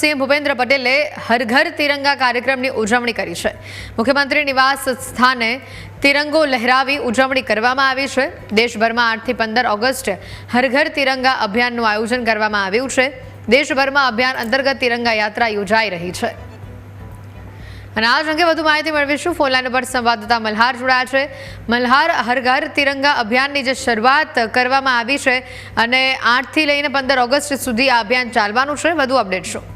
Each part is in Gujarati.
સીએમ ભૂપેન્દ્ર પટેલે હર ઘર તિરંગા કાર્યક્રમની ઉજવણી કરી છે. મુખ્યમંત્રી નિવાસ સ્થાને તિરંગો લહેરાવી ઉજવણી કરવામાં આવી છે. દેશભરમાં આઠથી પંદર ઓગસ્ટ હર ઘર તિરંગા અભિયાનનું આયોજન કરવામાં આવ્યું છે. દેશભરમાં અભિયાન અંતર્ગત તિરંગા યાત્રા યોજાઈ રહી છે. અને આ અંગે વધુ માહિતી મેળવીશું. ફોનલાઈન પર સંવાદદાતા મલ્હાર જોડાયા છે. મલ્હાર હરઘર તિરંગા અભિયાનની જે શરૂઆત કરવામાં આવી છે અને આઠથી લઈને પંદર ઓગસ્ટ સુધી આ અભિયાન ચાલવાનું છે. વધુ અપડેટ શું?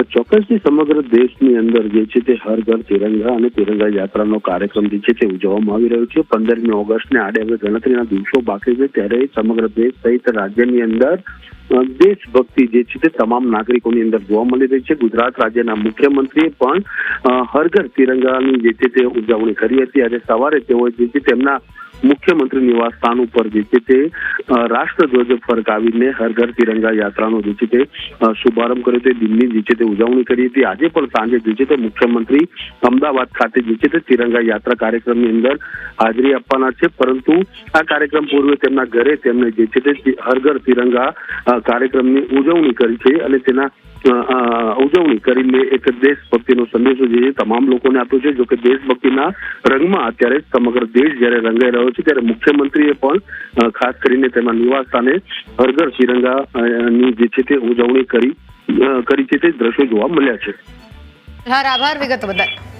ચોક્કસથી સમગ્ર દેશની અંદર જે છે તે હર ઘર તિરંગા અને તિરંગા યાત્રાનો કાર્યક્રમ જે છે તે ઉજવવામાં આવી રહ્યો છે. પંદરમી ઓગસ્ટને આડે હવે ગણતરીના દિવસો બાકી છે. ત્યારે સમગ્ર દેશ સહિત રાજ્યની અંદર દેશભક્તિ જે છે તે તમામ નાગરિકોની અંદર જોવા મળી રહી છે. ગુજરાત રાજ્યના મુખ્યમંત્રીએ પણ હરઘર હર ઘર તિરંગાની જે છે તે ઉજવણી કરી હતી. આજે સવારે તેઓ જે છે તેમના મુખ્યમંત્રી નિવાસ સ્થાન ઉપર જે છે તે રાષ્ટ્રધ્વજ ફરકાવીને હર ઘર તિરંગા યાત્રાનો જે છે તે શુભારંભ કર્યો તે દિલ્હી જે છે તે ઉજવણી કરી હતી. આજે પણ સાંજે જે છે તે મુખ્યમંત્રી અમદાવાદ ખાતે જે છે તે તિરંગા યાત્રા કાર્યક્રમની અંદર હાજરી આપવાના છે. પરંતુ આ કાર્યક્રમ પૂર્વે તેમના ઘરે તેમણે જે છે તે હરઘર તિરંગા કાર્યક્રમની ઉજવણી કરી છે અને તેના ઉજવણી કરીને એક દેશભક્તિનો સંદેશો જે તમામ લોકોને આપ્યો છે. જોકે દેશભક્તિના રંગમાં અત્યારે સમગ્ર દેશ જ્યારે રંગાઈ રહ્યો છે ત્યારે મુખ્યમંત્રીએ પણ ખાસ કરીને તેના નિવાસ સ્થાને હરઘર તિરંગાની જે છે તે ઉજવણી કરી કરી છે તે દ્રશ્યો જોવા મળ્યા છે. આભાર વિગત બદલ.